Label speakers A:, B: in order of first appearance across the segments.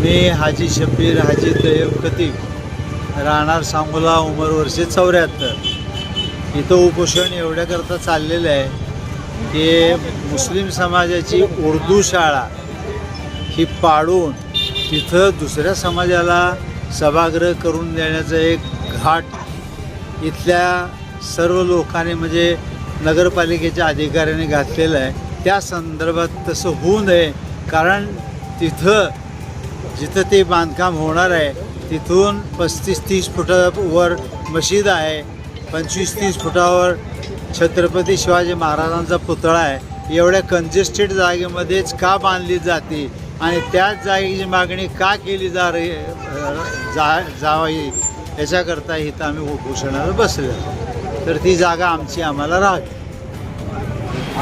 A: मी हाजी शब्बीर हाजी तय्यब खतीब राहणार सांगोला उमर वर्षे चौऱ्याहत्तर. इथं उपोषण एवढ्याकरता चाललेलं आहे की मुस्लिम समाजाची उर्दू शाळा ही पाडून तिथं दुसऱ्या समाजाला सभागृह करून देण्याचं एक घाट इथल्या सर्व लोकांनी म्हणजे नगरपालिकेच्या अधिकाऱ्याने घातलेलं आहे. त्या संदर्भात तसं होऊ नये कारण तिथं जिथं ते बांधकाम होणार आहे तिथून पस्तीस तीस फुटावर मशीद आहे. पंचवीस तीस फुटावर छत्रपती शिवाजी महाराजांचा पुतळा आहे. एवढ्या कंजेस्टेड जागेमध्येच का बांधली जाते? आणि त्याच जागेची मागणी का केली जा रही जा जावी याच्याकरता इथं आम्ही उपोषणाला बसलो तर ती जागा आमची आम्हाला राहावी.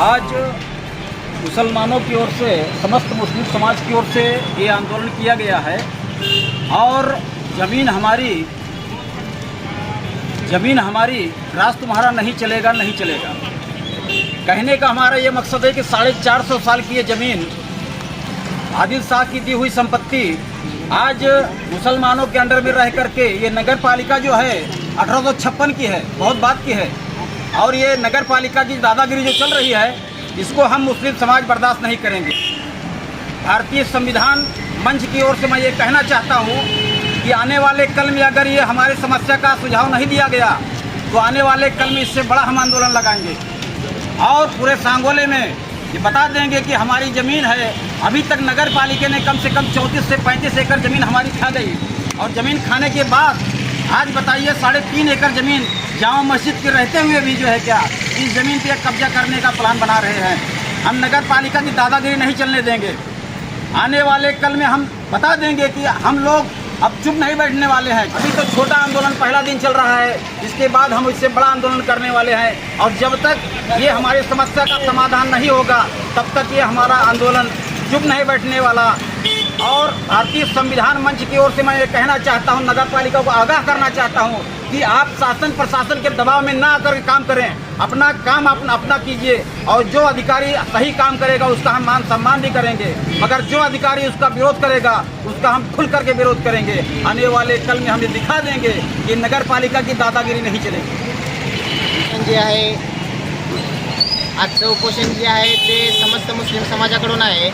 B: आज मुसलमानों की ओर से, समस्त मुस्लिम समाज की ओर से ये आंदोलन किया गया है। और ज़मीन हमारी ज़मीन हमारी राज तुम्हारा नहीं चलेगा नहीं चलेगा। कहने का हमारा ये मकसद है कि साढ़े चार सौ साल की ये ज़मीन, आदिल शाह की दी हुई संपत्ति, आज मुसलमानों के अंडर में रह करके ये नगर पालिका जो है, अठारह सौ छप्पन की है, बहुत बात की है। और ये नगर पालिका की दादागिरी जो चल रही है इसको हम मुस्लिम समाज बर्दाश्त नहीं करेंगे। भारतीय संविधान मंच की ओर से मैं ये कहना चाहता हूँ कि आने वाले कल में अगर ये हमारी समस्या का सुझाव नहीं दिया गया तो आने वाले कल में इससे बड़ा हम आंदोलन लगाएँगे। और पूरे सांगोले में ये बता देंगे कि हमारी ज़मीन है, अभी तक नगर पालिका ने कम से कम चौंतीस से पैंतीस एकड़ ज़मीन हमारी खा गई। और ज़मीन खाने के बाद, आज बताइए साढ़े तीन एकड़ ज़मीन जामा मस्जिद के रहते हुए भी जो है क्या? इस ज़मीन पर कब्जा करने का प्लान बना रहे हैं। हम नगर पालिका की दादागिरी नहीं चलने देंगे। आने वाले कल में हम बता देंगे कि हम लोग अब चुप नहीं बैठने वाले हैं। अभी तो छोटा आंदोलन पहला दिन चल रहा है। इसके बाद हम इससे बड़ा आंदोलन करने वाले हैं। और जब तक ये हमारी समस्या का समाधान नहीं होगा, तब तक ये हमारा आंदोलन चुप नहीं बैठने वाला। और भारतीय संविधान मंच की ओर से मैं ये कहना चाहता हूँ नगर पालिका को आगाह करना चाहता हूँ कि आप शासन प्रशासन के दबाव में ना आकर काम करें। अपना काम अपना अपना कीजिए और जो अधिकारी सही काम करेगा उसका हम मान सम्मान भी करेंगे। मगर जो अधिकारी उसका विरोध करेगा, उसका हम खुल करके विरोध करेंगे। आने वाले कल में हम ये दिखा देंगे कि नगर पालिका की दादागिरी नहीं चलेगी।
C: जे आहे, आजचं उपोषण जे आहे ते समस्त मुस्लिम समाजाकडून आहे.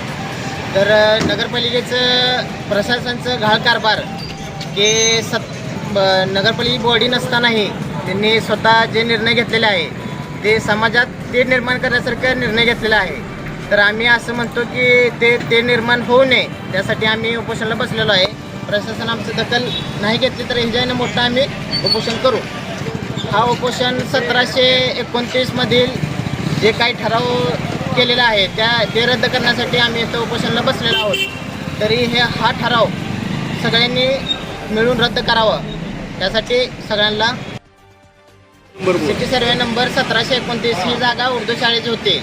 C: तर नगरपालिकेचं प्रशासनचं घाळ कारभार के सत ब- नगरपालिका बॉडी नसतानाही त्यांनी स्वतः जे निर्णय घेतलेले आहे ते समाजात ते निर्माण करण्यासारखं निर्णय घेतलेला आहे. तर आम्ही असं म्हणतो की ते ते निर्माण होऊ नये त्यासाठी आम्ही उपोषणाला बसलेलो आहे. प्रशासन आमचं दखल नाही घेतली तर ह्याच्यानं मोठं आम्ही उपोषण करू. हा उपोषण सतराशे एकोणतीसमधील जे काही ठराव केलेला आहे. त्या ते रद्द करण्यासाठी आम्ही इथं उपोषणाला बसलेलो आहोत. तरी हे हा ठराव सगळ्यांनी मिळून रद्द करावं. त्यासाठी सगळ्यांना सिटी सर्वे नंबर सतराशे एकोणतीस ही जागा उर्दू शाळेची होती.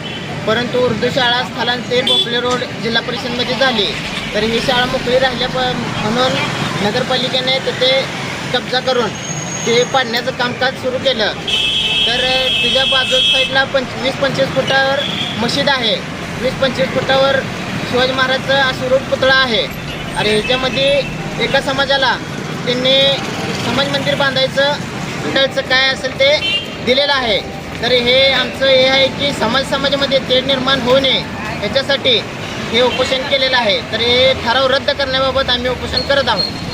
C: परंतु उर्दू शाळा स्थलांतरित भोपले रोड जिल्हा परिषदमध्ये झाली. तर ही शाळा मोकळी राहिल्या प म्हणून नगरपालिकेने तिथे कब्जा करून ते पाडण्याचं कामकाज सुरू केलं. तर तुझ्या बाजू साईडला पंच वीस पंचवीस फुटावर मशीद आहे. वीस पंचवीस फुटावर शिवाजी महाराजचा अश्वरूप पुतळा आहे. आणि ह्याच्यामध्ये एका समाजाला त्यांनी समाज मंदिर बांधायचं मंडळचं काय असेल ते दिलेलं आहे. तर हे आमचं हे आहे की समाज समाजामध्ये तेढ निर्माण होऊ नये याच्यासाठी हे उपोषण केलेलं आहे. तर हे ठराव रद्द करण्याबाबत आम्ही उपोषण करत आहोत.